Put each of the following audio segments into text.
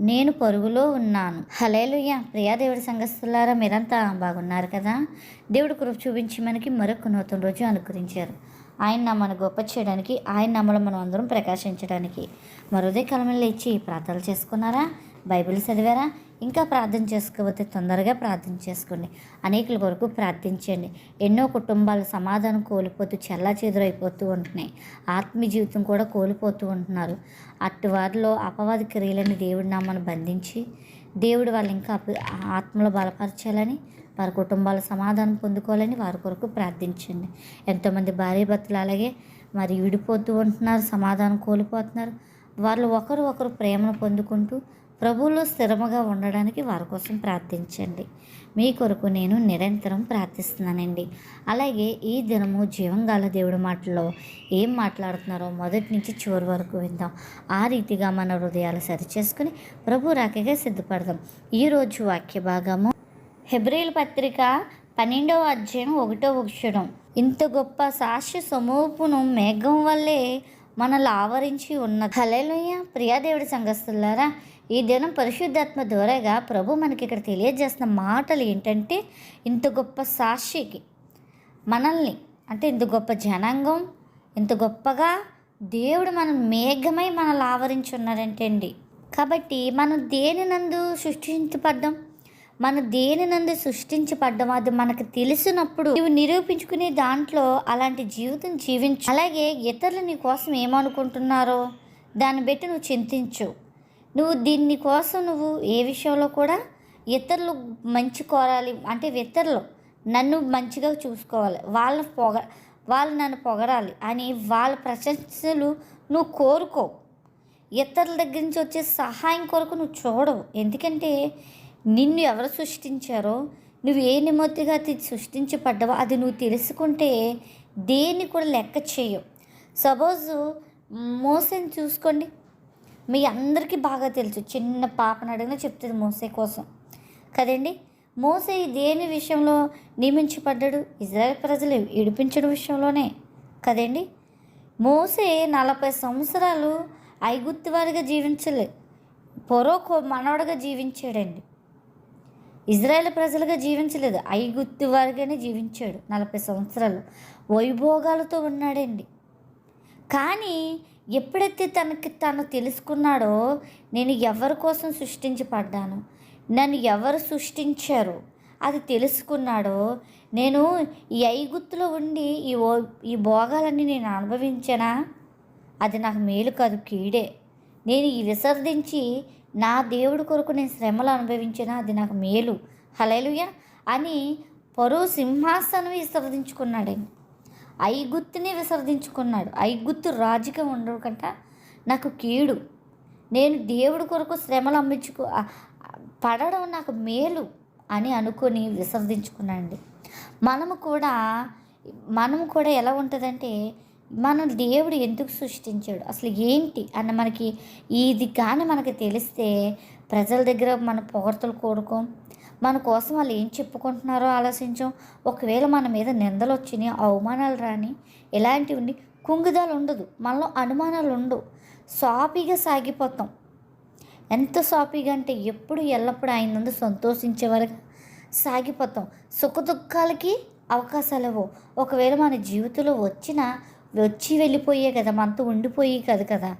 నేను పరుగులో ఉన్నాను. హలేలుయ్య ప్రియా దేవుడి సంఘస్థులారా మీరంతా బాగున్నారు కదా? దేవుడు కృప చూపించి మనకి మరొక నూతన రోజు అనుకరించారు ఆయన నామను గొప్ప చేయడానికి ఆయన నమ్మలు మనం అందరం ప్రకాశించడానికి. మరోదే కాలంలో లేచి ప్రార్థనలు చేసుకున్నారా? బైబిల్ చదివారా? ఇంకా ప్రార్థన చేసుకోకపోతే తొందరగా ప్రార్థన చేసుకోండి. అనేకుల కొరకు ప్రార్థించండి. ఎన్నో కుటుంబాలు సమాధానం కోల్పోతూ చల్లా చెదురైపోతూ ఉంటున్నాయి. ఆత్మీయ జీవితం కూడా కోల్పోతూ ఉంటున్నారు. అట్టి వారిలో అపవాద క్రియలని దేవుడి నామను బంధించి దేవుడు వాళ్ళు ఇంకా అప- ఆత్మలో బలపరచాలని వారి కుటుంబాల సమాధానం పొందుకోవాలని వారి కొరకు ప్రార్థించండి. ఎంతోమంది భార్య భర్తలు అలాగే మరి విడిపోతూ ఉంటున్నారు సమాధానం కోల్పోతున్నారు. వాళ్ళు ఒకరు ఒకరు ప్రేమను పొందుకుంటూ ప్రభువులో స్థిరముగా ఉండడానికి వారి కోసం ప్రార్థించండి. మీ కొరకు నేను నిరంతరం ప్రార్థిస్తున్నానండి. అలాగే ఈ దినము జీవంగాల దేవుడి మాటలో ఏం మాట్లాడుతున్నారో మొదటి నుంచి చివరి వరకు విందాం. ఆ రీతిగా మన హృదయాలు సరిచేసుకుని ప్రభు రాకగా సిద్ధపడదాం. ఈరోజు వాక్య భాగము హెబ్రిల్ పత్రిక పన్నెండవ అధ్యాయం ఒకటో వృక్షడం ఇంత గొప్ప సాక్ష్య సమూపును మేఘం వల్లే మనల్ని ఆవరించి ఉన్న హలేలుయ్య ప్రియాదేవుడి సంఘస్తులారా ఈ దినం పరిశుద్ధాత్మ ద్వారాగా ప్రభు మనకి ఇక్కడ తెలియజేస్తున్న మాటలు ఏంటంటే ఇంత గొప్ప సాక్షికి మనల్ని అంటే ఇంత గొప్ప జనాంగం ఇంత గొప్పగా దేవుడు మనం మేఘమై మనల్ని ఆవరించి ఉన్నాడంటే అండి. కాబట్టి మనం దేని నందు సృష్టించబడ్డాం? మన దేని నందు సృష్టించబడ్డం? అది మనకు తెలిసినప్పుడు నువ్వు నిరూపించుకునే దాంట్లో అలాంటి జీవితం జీవించు. అలాగే ఇతరులు నీ కోసం ఏమనుకుంటున్నారో దాన్ని బట్టి నువ్వు చింతించు. నువ్వు దీన్ని కోసం నువ్వు ఏ విషయంలో కూడా ఇతరులు మంచి కోరాలి అంటే ఇతరులు నన్ను మంచిగా చూసుకోవాలి వాళ్ళ పొగ వాళ్ళు నన్ను పొగడాలి అని వాళ్ళ ప్రశంసలు నువ్వు కోరుకో ఇతరుల దగ్గర నుంచి వచ్చే సహాయం కొరకు నువ్వు చూడవు. ఎందుకంటే నిన్ను ఎవరు సృష్టించారో నువ్వు ఏ నిమ్మతిగా సృష్టించబడ్డావో అది నువ్వు తెలుసుకుంటే దేన్ని కూడా లెక్క చేయవు. సపోజ్ మోసం చూసుకోండి. మీ అందరికీ బాగా తెలుసు. చిన్న పాపను అడిగినా చెప్తుంది మోసే కోసం. కదండి? మోసే దేని విషయంలో నియమించబడ్డాడు? ఇజ్రాయెల్ ప్రజలు ఇడిపించడం విషయంలోనే. కదండి? మోసే నలభై సంవత్సరాలు ఐగుప్తు వారిగా జీవించలే. పొరోకో మనవడగా జీవించాడండి. ఇజ్రాయెల్ ప్రజలుగా జీవించలేదు. ఐగుత్తి వారిగానే జీవించాడు నలభై సంవత్సరాలు. వైభోగాలతో ఉన్నాడండి. కానీ ఎప్పుడైతే తనకి తను తెలుసుకున్నాడో నేను ఎవరి కోసం సృష్టించబడ్డాను నన్ను ఎవరు సృష్టించారు అది తెలుసుకున్నాడో నేను ఈ ఐగుత్తులో ఉండి ఈ ఓ ఈ భోగాలన్నీ నేను అనుభవించానా? అది నాకు మేలు కాదు కీడే. నేను ఈ విసర్జించి నా దేవుడి కొరకు నేను శ్రమలు అనుభవించినా అది నాకు మేలు. హలేలుయ అని పరువు సింహాసనం విసర్జించుకున్నాడండి ఐగుత్తుని విసర్జించుకున్నాడు. ఐగుత్తు రాజుగా ఉండడు కంట నాకు కీడు. నేను దేవుడి కొరకు శ్రమలు అమ్మించుకో పడడం నాకు మేలు అని అనుకొని విసర్జించుకున్నాండి మనము కూడా మనము కూడా ఎలా ఉంటుందంటే మనం దేవుడు ఎందుకు సృష్టించాడు? అసలు ఏంటి? అన్న మనకి ఇది కానీ మనకి తెలిస్తే ప్రజల దగ్గర మన పొగడ్తలు కోరుకోం మన కోసం వాళ్ళు ఏం చెప్పుకుంటున్నారో ఆలోచించాం. ఒకవేళ మన మీద నిందలు వచ్చినాయి అవమానాలు రాని ఇలాంటివి కుంగుదాలు ఉండదు. మనలో అనుమానాలు ఉండవు. సాఫీగా సాగిపోతాం. ఎంత సాఫీగా అంటే ఎప్పుడు ఎల్లప్పుడూ ఆయన సంతోషించే వరకు సాగిపోతాం. సుఖ దుఃఖాలకి అవకాశాలు ఇవ్వవు. ఒకవేళ మన జీవితంలో వచ్చినా వచ్చి వెళ్ళిపోయే కదా మనతో ఉండిపోయి కదా కదా.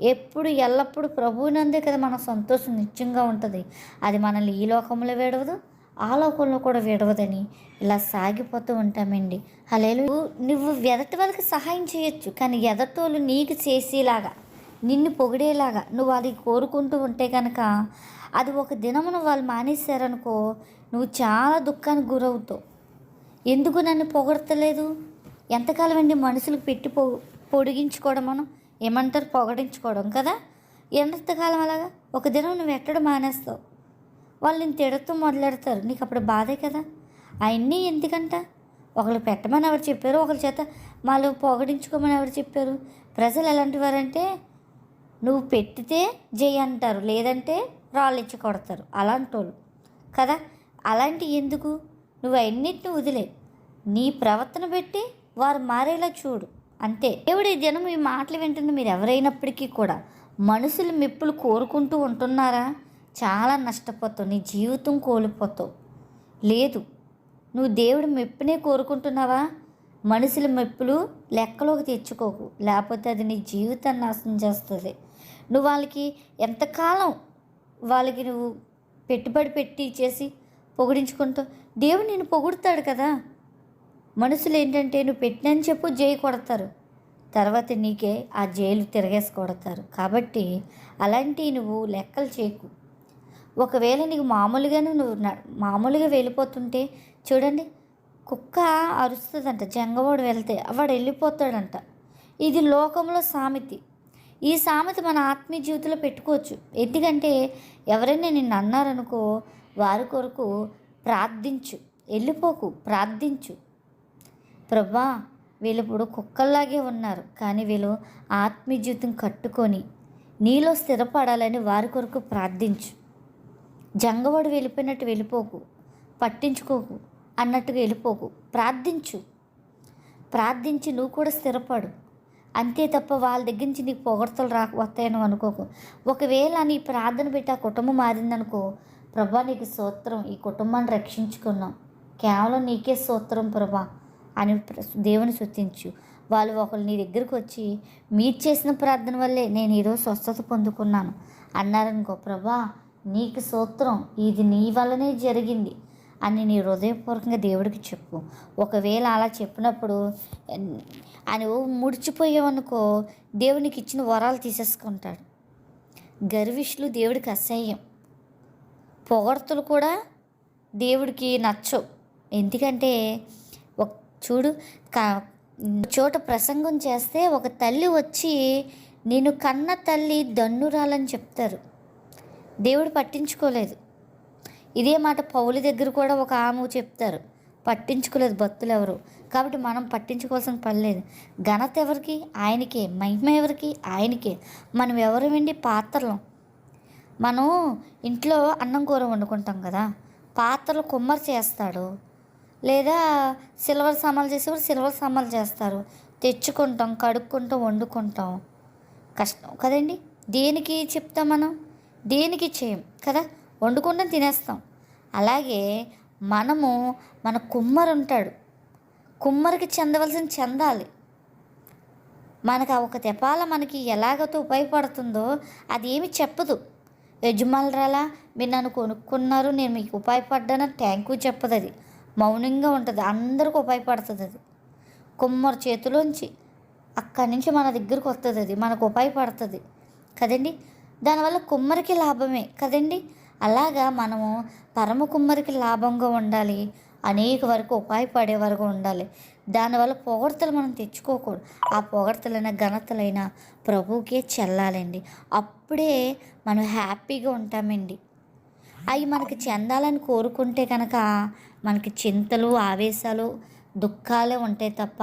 ఎప్పుడు ఎల్లప్పుడు ప్రభువునందే కదా మన సంతోషం నిత్యంగా ఉంటుంది. అది మనల్ని ఈ లోకంలో వేడవదు ఆ లోకంలో కూడా విడవదని ఇలా సాగిపోతూ ఉంటామండి. హలేలు నువ్వు ఎదటి వాళ్ళకి సహాయం చేయొచ్చు కానీ ఎదటోళ్ళు నీకు చేసేలాగా నిన్ను పొగిడేలాగా నువ్వు అది కోరుకుంటూ ఉంటే కనుక అది ఒక దినమున వాళ్ళు మానేశారనుకో నువ్వు చాలా దుఃఖానికి గురవుతావు. ఎందుకు నన్ను పొగడతలేదు? ఎంతకాలం అండి మనుషులకు పెట్టి పొ పొడిగించుకోవడం మనం? ఏమంటారు? పొగడించుకోవడం కదా? ఎంతకాలం అలాగా? ఒక దినం నువ్వు ఎట్టడం మానేస్తావు? వాళ్ళు నేను తిడుతూ మొదలెడతారు. నీకు అప్పుడు బాధే కదా? అవన్నీ ఎందుకంట? ఒకళ్ళు పెట్టమని ఎవరు చెప్పారు? ఒకరి చేత వాళ్ళు పొగడించుకోమని ఎవరు చెప్పారు? ప్రజలు ఎలాంటి వారంటే నువ్వు పెట్టితే జై అంటారు. లేదంటే రాళ్ళిచ్చి కొడతారు. అలాంటి వాళ్ళు కదా? అలాంటి ఎందుకు? నువ్వు అన్నిటిని వదిలే. నీ ప్రవర్తన పెట్టి వారు మారేలా చూడు. అంతే. దేవుడు ఈ దినం ఈ మాటలు వింటున్న మీరు ఎవరైనప్పటికీ కూడా. మనుషులు మెప్పులు కోరుకుంటూ ఉంటున్నారా? చాలా నష్టపోతావు. నీ జీవితం కోల్పోతావు. లేదు. నువ్వు దేవుడి మెప్పునే కోరుకుంటున్నావా? మనుషుల మెప్పులు లెక్కలోకి తెచ్చుకోకు. లేకపోతే అది నీ జీవితాన్ని నాశనం చేస్తుంది. నువ్వు వాళ్ళకి ఎంతకాలం వాళ్ళకి నువ్వు పెట్టుబడి పెట్టి చేసి పొగిడించుకుంటావు? దేవుడు నేను పొగుడుతాడు కదా. మనుషులు ఏంటంటే నువ్వు పెట్టినని చెప్పు జై కొడతారు. తర్వాత నీకే ఆ జైలు తిరగేసి కొడతారు. కాబట్టి అలాంటివి నువ్వు లెక్కలు చేయకు. ఒకవేళ నీకు మామూలుగా నువ్వు న- మామూలుగా వెళ్ళిపోతుంటే చూడండి కుక్క అరుస్తుందంట జంగవాడు వెళ్తే వాడు వెళ్ళిపోతాడంట. ఇది లోకంలో సామెతి. ఈ సామెత మన ఆత్మీయ జీవితంలో పెట్టుకోవచ్చు. ఎందుకంటే ఎవరైనా నిన్ను అన్నారనుకో వారి కొరకు ప్రార్థించు వెళ్ళిపోకు ప్రార్థించు. ప్రభా వీళ్ళు ఇప్పుడు కుక్కల్లాగే ఉన్నారు. కానీ వీళ్ళు ఆత్మీయజీవితం కట్టుకొని నీలో స్థిరపడాలని వారి కొరకు ప్రార్థించు. జంగవాడు వెళ్ళిపోయినట్టు వెళ్ళిపోకు పట్టించుకోకు అన్నట్టుగా వెళ్ళిపోకు. ప్రార్థించు. ప్రార్థించి నువ్వు కూడా స్థిరపడు. అంతే తప్ప వాళ్ళ దగ్గర నుంచి నీకు పొగడతలు రాక వస్తాయని అనుకోకు. ఒకవేళ నీ ప్రార్థన పెట్టి ఆ కుటుంబం మారిందనుకో ప్రభా నీకు సూత్రం ఈ కుటుంబాన్ని రక్షించుకున్నాం. కేవలం నీకే సూత్రం ప్రభా. అని దేవుని శుతించు వాళ్ళు ఒకళ్ళు నీ దగ్గరకు వచ్చి మీరు చేసిన ప్రార్థన వల్లే నేను ఈరోజు స్వస్థత పొందుకున్నాను. అన్నారనుకో ప్రభా నీకు సూత్రం ఇది నీ వల్లనే జరిగింది అని నీ హృదయపూర్వకంగా దేవుడికి చెప్పు. ఒకవేళ అలా చెప్పినప్పుడు అని ఓ ముడిచిపోయావనుకో దేవునికి ఇచ్చిన వరాలు తీసేసుకుంటాడు. గర్విష్లు దేవుడికి అసహ్యం. పొగడ్తలు కూడా దేవుడికి నచ్చవు. ఎందుకంటే చూడు కా చోట ప్రసంగం చేస్తే ఒక తల్లి వచ్చి నేను కన్న తల్లి దన్నురాలని చెప్తారు. దేవుడు పట్టించుకోలేదు. ఇదే మాట పౌలి దగ్గర కూడా ఒక ఆమె చెప్తారు. పట్టించుకోలేదు భక్తులు ఎవరు. కాబట్టి మనం పట్టించుకోవాల్సిన పని లేదు. ఘనత ఎవరికి? ఆయనకే. మహిమ ఎవరికి? ఆయనకే. మనం ఎవరు వెండి పాత్రలం? మనం ఇంట్లో అన్నం కూర వండుకుంటాం కదా. పాత్రలు కుమ్మరి చేస్తాడు. లేదా సిల్వర్ సామాన్లు చేసేవారు సిల్వర్ సామాన్లు చేస్తారు. తెచ్చుకుంటాం కడుక్కుంటాం వండుకుంటాం. కష్టం కదండి. దేనికి చెప్తాం మనం? దేనికి చేయం కదా? వండుకుంటాం తినేస్తాం. అలాగే మనము మన కుమ్మరు ఉంటాడు. కుమ్మరికి చెందవలసిన చెందాలి. మనకు ఆ ఒక తెపాల మనకి ఎలాగైతే ఉపయోగపడుతుందో అది ఏమి చెప్పదు. యజమానురాలా మీరు నన్ను కొనుక్కున్నారు నేను మీకు ఉపయోగపడ్డానని థ్యాంక్ యూ చెప్పదు అది మౌనంగా ఉంటుంది. అందరికి ఉపయోగపడుతుంది అది. కుమ్మరి చేతిలోంచి అక్కడి నుంచి మన దగ్గరకు వస్తుంది అది. మనకు ఉపయోగపడుతుంది. కదండి? దానివల్ల కుమ్మరికి లాభమే. కదండి? అలాగా మనము పరమ కుమ్మరికి లాభంగా ఉండాలి. అనేక వరకు ఉపాయపడే వరకు ఉండాలి. దానివల్ల పొగడతలు మనం తెచ్చుకోకూడదు. ఆ పొగడతలైన ఘనతలైన ప్రభువుకే చెల్లాలండి. అప్పుడే మనం హ్యాపీగా ఉంటామండి. అవి మనకి చెందాలని కోరుకుంటే కనుక మనకి చింతలు ఆవేశాలు దుఃఖాలే ఉంటాయి తప్ప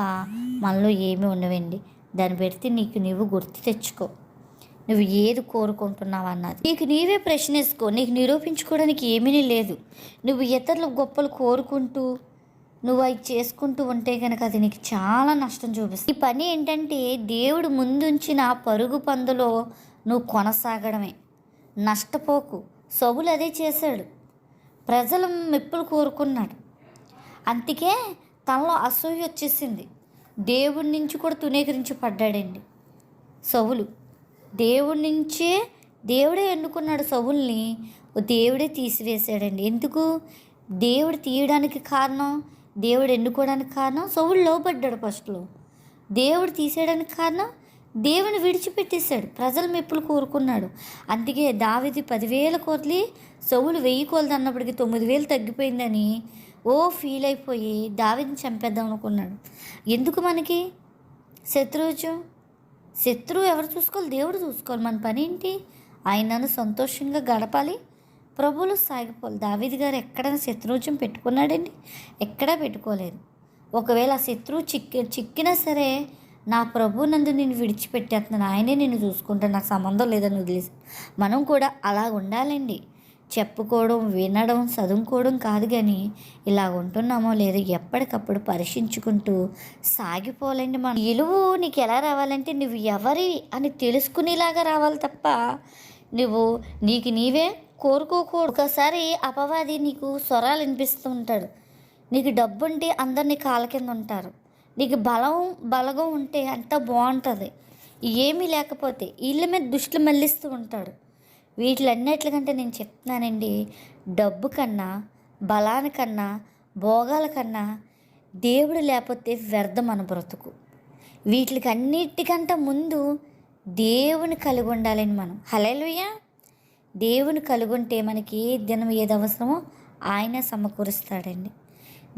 మనలో ఏమీ ఉండవండి. దాన్ని పెడితే నీకు నీవు గుర్తు తెచ్చుకో. నువ్వు ఏది కోరుకుంటున్నావు అన్నది. నీకు నీవే ప్రశ్నేసుకో. నీకు నిరూపించుకోవడానికి ఏమీ లేదు. నువ్వు ఇతరుల గొప్పలు కోరుకుంటూ నువ్వు అవి చేసుకుంటూ ఉంటే కనుక అది నీకు చాలా నష్టం చూపిస్తుంది. ఈ పని ఏంటంటే దేవుడు ముందుంచిన పరుగు పందులో నువ్వు కొనసాగడమే. నష్టపోకు. సవులు అదే చేశాడు. ప్రజల మెప్పులు కోరుకున్నాడు. అందుకే తనలో అసూయ వచ్చేసింది. దేవుడి నుంచి కూడా తునీకరించి పడ్డాడండి సౌలు దేవుడి నుంచే దేవుడే ఎన్నుకున్నాడు సవుల్ని దేవుడే తీసివేశాడండి. ఎందుకు? దేవుడు తీయడానికి కారణం దేవుడు ఎన్నుకోవడానికి కారణం సవులు లోపడ్డాడు ఫస్ట్లో దేవుడు తీసేయడానికి కారణం దేవుని విడిచిపెట్టేశాడు. ప్రజల మెప్పులు కోరుకున్నాడు. అందుకే దావిది పదివేల కోట్లి సవులు వెయ్యి కోళ్ళు అన్నప్పటికీ తొమ్మిది వేలు తగ్గిపోయిందని ఓ ఫీల్ అయిపోయి దావిని చంపేద్దాం అనుకున్నాడు. ఎందుకు మనకి? శత్రువుచు శత్రువు ఎవరు చూసుకోవాలి? దేవుడు చూసుకోవాలి. మన పని ఏంటి? ఆయనను సంతోషంగా గడపాలి. ప్రభువులు సాగిపోవాలి. దావిది గారు ఎక్కడైనా శత్రువుజం పెట్టుకున్నాడండి? ఎక్కడా పెట్టుకోలేదు. ఒకవేళ ఆ శత్రువు చిక్కి చిక్కినా సరే నా ప్రభు నందు నేను విడిచిపెట్టేస్తున్నాను. ఆయనే నేను చూసుకుంటాను నాకు సంబంధం లేదని వదిలేసి. మనం కూడా అలా ఉండాలండి. చెప్పుకోవడం వినడం చదువుకోవడం కాదు కానీ ఇలా ఉంటున్నామో లేదో ఎప్పటికప్పుడు పరీక్షించుకుంటూ సాగిపోవాలండి మనం. నిలువు నీకు ఎలా రావాలంటే నువ్వు ఎవరి అని తెలుసుకునేలాగా రావాలి తప్ప నువ్వు నీకు నీవే కోరుకోకూడదు. ఒకసారి అపవాది నీకు స్వరాలు వినిపిస్తూ ఉంటాడు. నీకు డబ్బుంటే అందరినీ కాళ్ళ కింద ఉంటారు. నీకు బలం బలగం ఉంటే అంత బాగుంటుంది. ఏమీ లేకపోతే వీళ్ళ మీద దుష్టులు మళ్ళిస్తూ ఉంటాడు వీటిలన్నిటికంటే నేను చెప్తున్నానండి డబ్బు కన్నా బలానికన్నా భోగాల కన్నా దేవుడు లేకపోతే వ్యర్థం మన బ్రతుకు. వీటికి అన్నిటికంటే ముందు దేవుని కలిగి ఉండాలని మనం. హలేలుయ్యా దేవుని కలుగుంటే మనకి ఏ దినం ఏది అవసరమో ఆయన సమకూరుస్తాడండి.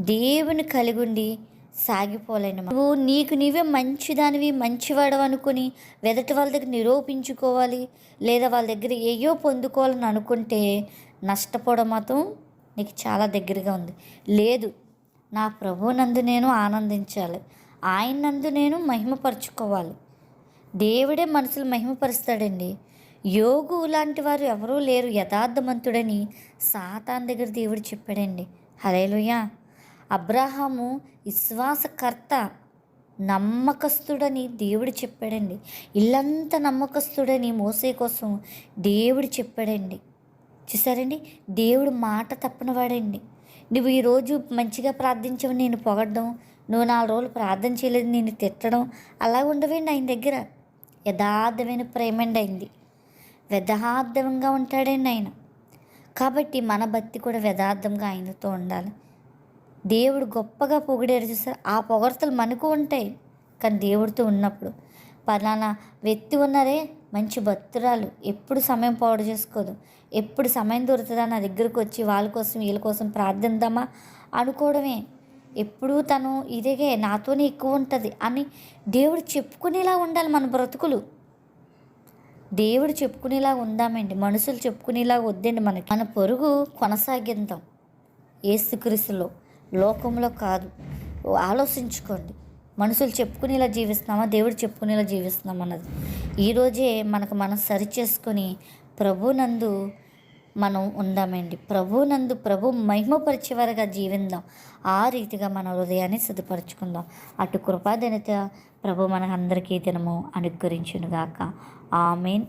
దేవుని కలిగుండి సాగిపోలేండి నువ్వు నీకు నీవే మంచిదానివి మంచివాడవు అనుకుని వెదటి వాళ్ళ దగ్గర నిరూపించుకోవాలి లేదా వాళ్ళ దగ్గర ఏయో పొందుకోవాలని అనుకుంటే నష్టపోవడం మాత్రం నీకు చాలా దగ్గరగా ఉంది. లేదు నా ప్రభు నందు నేను ఆనందించాలి ఆయన నందు నేను మహిమపరుచుకోవాలి. దేవుడే మనసులు మహిమపరుస్తాడండి. యోగు లాంటి వారు ఎవరూ లేరు యథార్థమంతుడని సాతాన్ దగ్గర దేవుడు చెప్పాడండి. హలేలుయా అబ్రహాము విశ్వాసకర్త నమ్మకస్తుడని దేవుడు చెప్పాడండి. ఇల్లంతా నమ్మకస్తుడని మోసే కోసం దేవుడు చెప్పాడండి. చూసారండి? దేవుడు మాట తప్పనివాడండి నువ్వు ఈరోజు మంచిగా ప్రార్థించవు నేను పొగడ్డం నువ్వు నాలుగు రోజులు ప్రార్థన చేయలేదు నేను తిట్టడం అలా ఉండవేండి ఆయన దగ్గర? యథార్థమైన ప్రేమండి అయింది యథార్థంగా ఉంటాడండి ఆయన. కాబట్టి మన భక్తి కూడా యథార్థంగా ఆయనతో ఉండాలి. దేవుడు గొప్పగా పొగిడారు చూసారు? ఆ పొగడతలు మనకు ఉంటాయి కానీ దేవుడితో ఉన్నప్పుడు. పలానా వ్యక్తి ఉన్నారే మంచి భక్తురాలు. ఎప్పుడు సమయం పాడు చేసుకోదు. ఎప్పుడు సమయం దొరుకుతుందా నా దగ్గరకు వచ్చి వాళ్ళ కోసం వీళ్ళ కోసం ప్రార్థిద్దామా? అనుకోవడమే. ఎప్పుడూ తను ఇదిగే నాతోనే ఎక్కువ ఉంటుంది అని దేవుడు చెప్పుకునేలా ఉండాలి మన బ్రతుకులు. దేవుడు చెప్పుకునేలా ఉందామండి. మనుషులు చెప్పుకునేలా వద్దండి మనకి. మన పొరుగు కొనసాగిద్దాం. ఏసుక్రీస్తులో లోకంలో కాదు. ఆలోచించుకోండి. మనుషులు చెప్పుకునేలా జీవిస్తున్నామా? దేవుడు చెప్పుకునేలా జీవిస్తున్నాం అన్నది. ఈరోజే మనకు మనం సరి చేసుకొని ప్రభునందు మనం ఉందామండి. ప్రభునందు ప్రభు మహిమపరిచేవారుగా జీవిందాం. ఆ రీతిగా మన హృదయాన్ని సిద్ధపరచుకుందాం. అటు కృపాదనిత ప్రభు మన అందరికీ దినము అనుగ్రహించునుగాక. ఆమెన్.